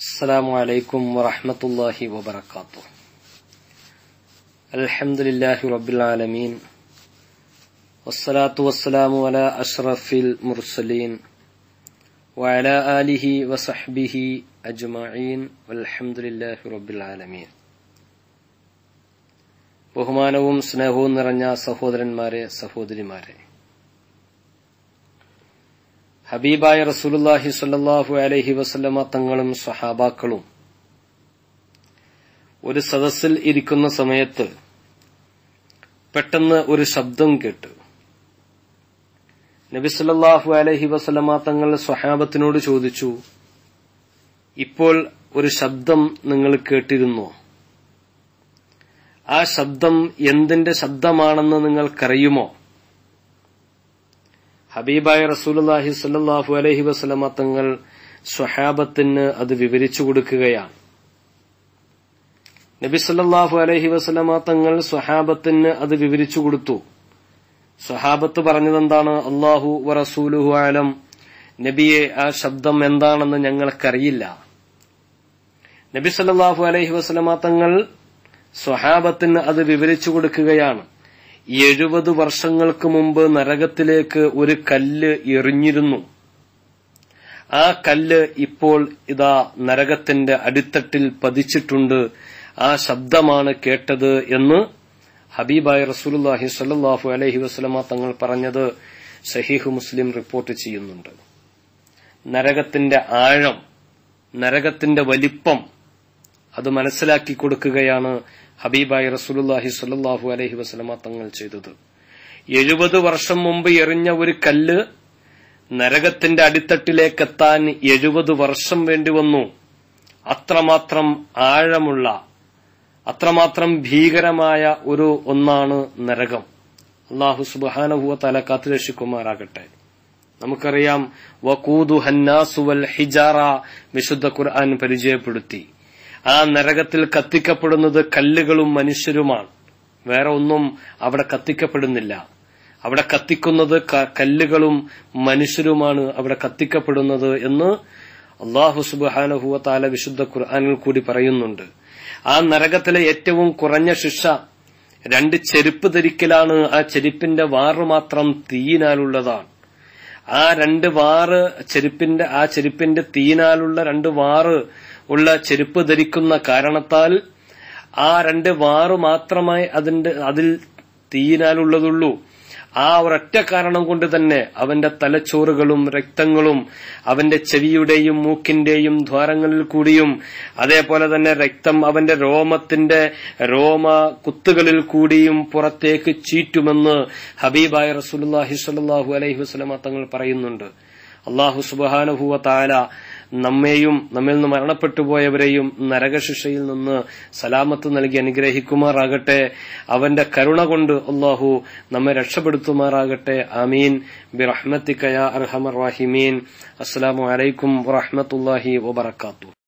السلام عليكم ورحمة الله وبركاته الحمد لله رب العالمين والصلاة والسلام على أشرف المرسلين وعلى آله وصحبه أجمعين والحمد لله رب العالمين ബഹുമാനവും സ്നേഹവും നിറഞ്ഞ സഹോദരന്മാരെ സഹോദരിമാരെ ഹബീബായ റസൂലുല്ലാഹി സ്വല്ലല്ലാഹു അലൈഹി വസല്ലമ തങ്ങളും സ്വഹാബാക്കളും ഒരു സദസ്സിൽ ഇരിക്കുന്ന സമയത്ത് പെട്ടെന്ന് ഒരു ശബ്ദം കേട്ടു. നബി സല്ലല്ലാഹു അലൈഹി വസല്ലമ തങ്ങൾ സ്വഹാബത്തിനോട് ചോദിച്ചു ഇപ്പോൾ ഒരു ശബ്ദം നിങ്ങൾ കേട്ടിരുന്നോ? ആ ശബ്ദം എന്തിന്റെ ശബ്ദമാണെന്ന് നിങ്ങൾക്കറിയുമോ? ഹബീബായ റസൂലി സ്വല്ലല്ലാഹു അലഹി വസ്ലമ തങ്ങൾ സ്വഹാബത്തിന് അത് വിവരിച്ചു കൊടുക്കുകയാണ്. നബി സല്ലാഹു അലൈഹി വസല്ലമ തങ്ങൾ സ്വഹാബത്തിന് അത് വിവരിച്ചു കൊടുത്തു. സ്വഹാബത്ത് പറഞ്ഞതെന്താണ്? അള്ളാഹു വറസൂലുഹു ആലം നബിയെ ആ ശബ്ദം എന്താണെന്ന് ഞങ്ങൾക്കറിയില്ല. നബി സല്ലാഹു അലൈഹി വസല്ലമ തങ്ങൾ സ്വഹാബത്തിന് അത് വിവരിച്ചു കൊടുക്കുകയാണ്. എഴുപത് വർഷങ്ങൾക്ക് മുമ്പ് നരകത്തിലേക്ക് ഒരു കല്ല് എറിഞ്ഞിരുന്നു. ആ കല്ല് ഇപ്പോൾ ഇതാ നരകത്തിന്റെ അടിത്തട്ടിൽ പതിച്ചിട്ടുണ്ട്. ആ ശബ്ദമാണ് കേട്ടത് എന്ന് ഹബീബായ റസൂലുല്ലാഹി സല്ലാഹു അലഹി വസ്ലമ തങ്ങൾ പറഞ്ഞത് സഹീഹ് മുസ്ലിം റിപ്പോർട്ട് ചെയ്യുന്നുണ്ട്. നരകത്തിന്റെ ആഴം നരകത്തിന്റെ വലിപ്പം അത് മനസ്സിലാക്കി കൊടുക്കുകയാണ് ഹബീബായി റസൂലുല്ലാഹി സ്വല്ലല്ലാഹു അലഹി വസ്ലമ തങ്ങൾ ചെയ്തത്. എഴുപത് വർഷം മുമ്പ് എറിഞ്ഞ ഒരു കല്ല് നരകത്തിന്റെ അടിത്തട്ടിലേക്കെത്താൻ എഴുപത് വർഷം വേണ്ടിവന്നു അത്രമാത്രം ആഴമുള്ള അത്രമാത്രം ഭീകരമായ ഒരു ഒന്നാണ് നരകം. അള്ളാഹു സുബാനഹുവ തല കാത്തുരക്ഷിക്കുമാറാകട്ടെ നമുക്കറിയാം വക്കൂദു ഹന്നാസുവൽ ഹിജാറ വിശുദ്ധ ഖുർആൻ പരിചയപ്പെടുത്തി. ആ നരകത്തിൽ കത്തിക്കപ്പെടുന്നത് കല്ലുകളും മനുഷ്യരുമാണ്. വേറെ ഒന്നും അവിടെ കത്തിക്കപ്പെടുന്നില്ല. അവിടെ കത്തിക്കുന്നത് കല്ലുകളും മനുഷ്യരുമാണ് അവിടെ കത്തിക്കപ്പെടുന്നത് എന്ന് അള്ളാഹു സുബാനഹുവ താല വിശുദ്ധ ഖുർആാനിൽ കൂടി പറയുന്നുണ്ട്. ആ നരകത്തിലെ ഏറ്റവും കുറഞ്ഞ ശിക്ഷ രണ്ട് ചെരുപ്പ് ധരിക്കലാണ്. ആ ചെരുപ്പിന്റെ വാറ് മാത്രം തീയിനാലുള്ളതാണ്. ആ രണ്ട് വാറ് ചെരുപ്പിന്റെ ആ ചെരുപ്പിന്റെ തീയിനാലുള്ള രണ്ട് വാറ് ഉള്ള ചെരുപ്പ് ധരിക്കുന്ന കാരണത്താൽ ആ രണ്ട് വാറു മാത്രമായി അതിന്റെ അതിൽ തീയിനാലുള്ളതുള്ളൂ. ആ ഒരൊറ്റ കാരണം കൊണ്ട് തന്നെ അവന്റെ തലച്ചോറുകളും രക്തങ്ങളും അവന്റെ ചെവിയുടെയും മൂക്കിന്റെയും ദ്വാരങ്ങളിൽ കൂടിയും അതേപോലെ തന്നെ രക്തം അവന്റെ രോമത്തിന്റെ രോമ കുത്തുകളിൽ കൂടിയും പുറത്തേക്ക് ചീറ്റുമെന്ന് ഹബീബായ റസൂലുള്ളാഹി സ്വല്ലല്ലാഹു അലൈഹി വസല്ലമ തങ്ങൾ പറയുന്നുണ്ട്. അള്ളാഹു സുബാനുഭൂവ താല നമ്മെയും നമ്മിൽ നിന്ന് മരണപ്പെട്ടു പോയവരെയും നരകശിക്ഷയിൽ നിന്ന് സലാമത്ത് നൽകി അനുഗ്രഹിക്കുമാറാകട്ടെ. അവന്റെ കരുണ കൊണ്ട് അള്ളാഹു നമ്മെ രക്ഷപ്പെടുത്തുമാറാകട്ടെ. ആമീൻ. ബിറഹ്മത്തിക്കയ അർഹമർ റാഹിമീൻ. അസ്സലാമു അലൈക്കും വറഹ്മത്തുള്ളാഹി വബറകാതുഹു.